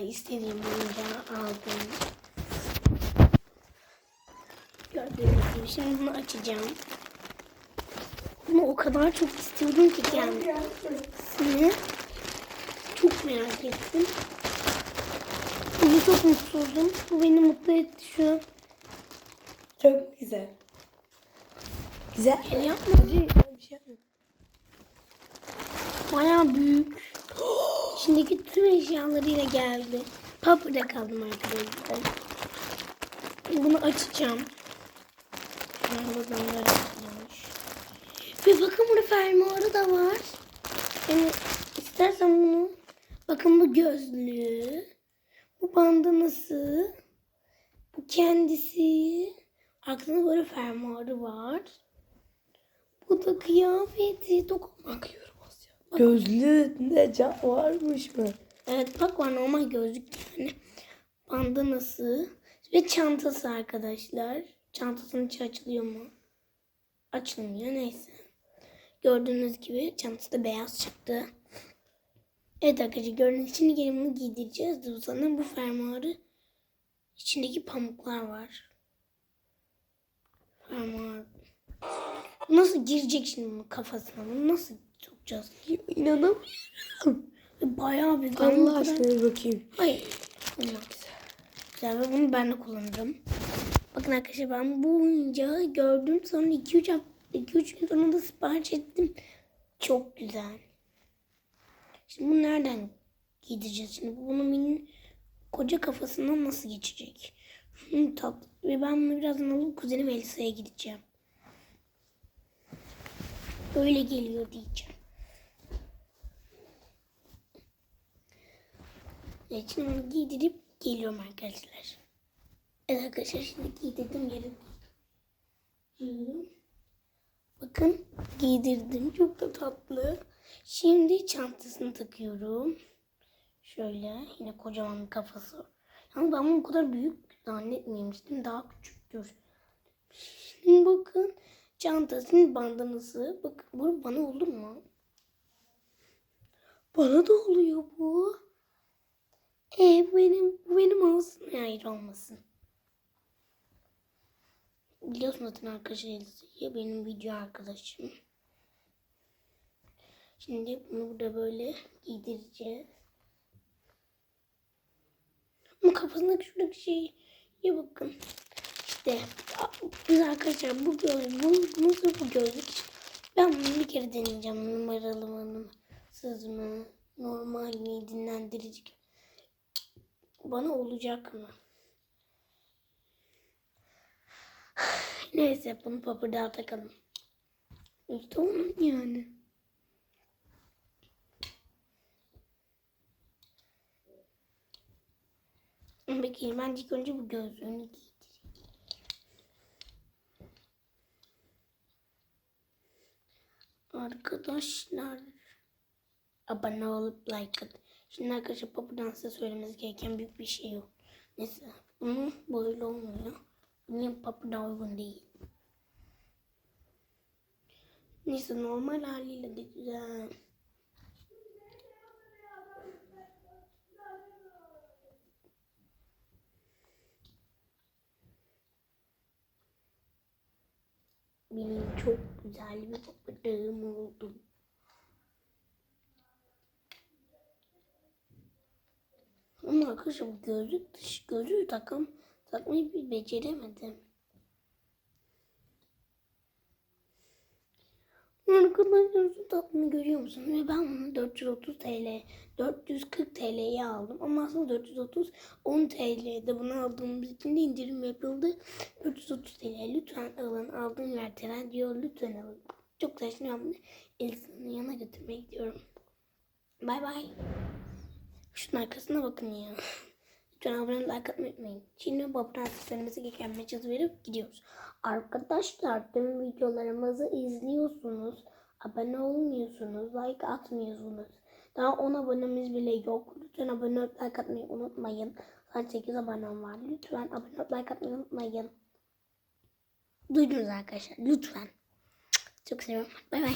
istediğim oyuncağı aldım. Gördüğünüz gibi şimdi bunu açacağım. Bunu o kadar çok istiyordum ki kendisini. Çok merak ettim. Bunu çok mutsuzdum. Bu beni mutlu etti şu an. Çok güzel. Güzel. El yapma. Bir şey yapma. Bayağı büyük. İçindeki tüm eşyalarıyla geldi. Papırda kaldım arkadaşlar. Bunu açacağım. Böyle açılmış. Ve bakın burada fermuarı da var. Yani istersen bunu. Bakın bu gözlüğü. Bu bandanası. Bu kendisi. Arkasında böyle fermuarı var. Bu da kıyafeti. Dokunmak Gözlüğünde cam varmış mı? Evet bak var normal gözlük yani. Bandanası ve çantası arkadaşlar. Çantasının içi açılıyor mu? Açılmıyor neyse. Gördüğünüz gibi çantası da beyaz çıktı. Evet arkadaşlar gördüğünüz için gelin bunu giydireceğiz. Sanırım bu fermuarı içindeki pamuklar var. Fermuar. Nasıl girecek şimdi bunun kafasına? Bunu nasıl sokacağız? İnanamıyorum. Bayağı büyük. Ben bu Allah aşkına bir bakayım. Hayır. Olmaz. Güzel ve bunu ben de kullanırım. Bakın arkadaşlar ben bu oyuncağı gördüm. Sonra 2-3 2-3 gün sonra da sipariş ettim. Çok güzel. Şimdi bunu nereden giydireceğiz? Şimdi bunun benim koca kafasından nasıl geçecek? Hı, tatlı. Ve ben bunu birazdan alıp kuzenim Elisa'ya gideceğim. Öyle geliyor diyeceğim. Şimdi giydirip geliyorum arkadaşlar. Evet arkadaşlar şimdi giydirdim yere. Giydim. Bakın giydirdim. Çok da tatlı. Şimdi çantasını takıyorum. Şöyle yine kocaman bir kafası. Ama ben bunu bu kadar büyük zannetmemiştim. Daha küçüktür. Şimdi bakın çantasının bandanası. Bakın bu bana olur mu? Bana da oluyor bu. E bu benim, benim olsun. Hayır olmasın. Biliyorsun zaten arkadaşlar Elsa'yı benim video arkadaşım. Şimdi bunu burada böyle giydireceğiz. Ama kafasındaki şuradaki şey ya bakın. İşte biz arkadaşlar bu göz bu nasıl bu gözlük ben bunu bir kere deneyeceğim numaralı mı numarasız mı normal mi dinlendirici? Bana olacak mı? Neyse bunu papırdağa takalım. İşte onun yani. Bakayım ben ilk önce bu gözlüğünü giydireyim. Arkadaşlar abone olup like at. Şimdi arkadaşlar popüden size söylemeniz gereken büyük bir şey yok. Neyse bunu böyle olmuyor. Benim popüden uygun değil. Neyse normal haliyle de güzel. Benim çok güzel bir popüdağım oldu. Ama arkadaşlar gözlük dış gözlüğü takım takmayı bir beceremedim. Arkadaşlar şu tatlını görüyor musun? Ve ben bunu 430 TL, 440 TL'ye aldım. Ama aslında 430 10 TL'de bunu aldığımız için de indirim yapıldı. 430 TL lütfen alın. Aldığım yer tren diyor. Lütfen alın. Çok ben bunu Elisa'nın yanına götürmeye gidiyorum. Bay bay. Şunun arkasına bakın ya. Lütfen abone like atmayı unutmayın. Şimdi abone söylemesi gereken mesaj verip gidiyoruz. Arkadaşlar tüm videolarımızı izliyorsunuz. Abone olmuyorsunuz. Like atmıyorsunuz. Daha 10 abonemiz bile yok. Lütfen abone olup like atmayı unutmayın. Sadece 8 abonem var. Lütfen abone olup like atmayı unutmayın. Duydunuz arkadaşlar. Lütfen. Çok seviyorum. Bay bay.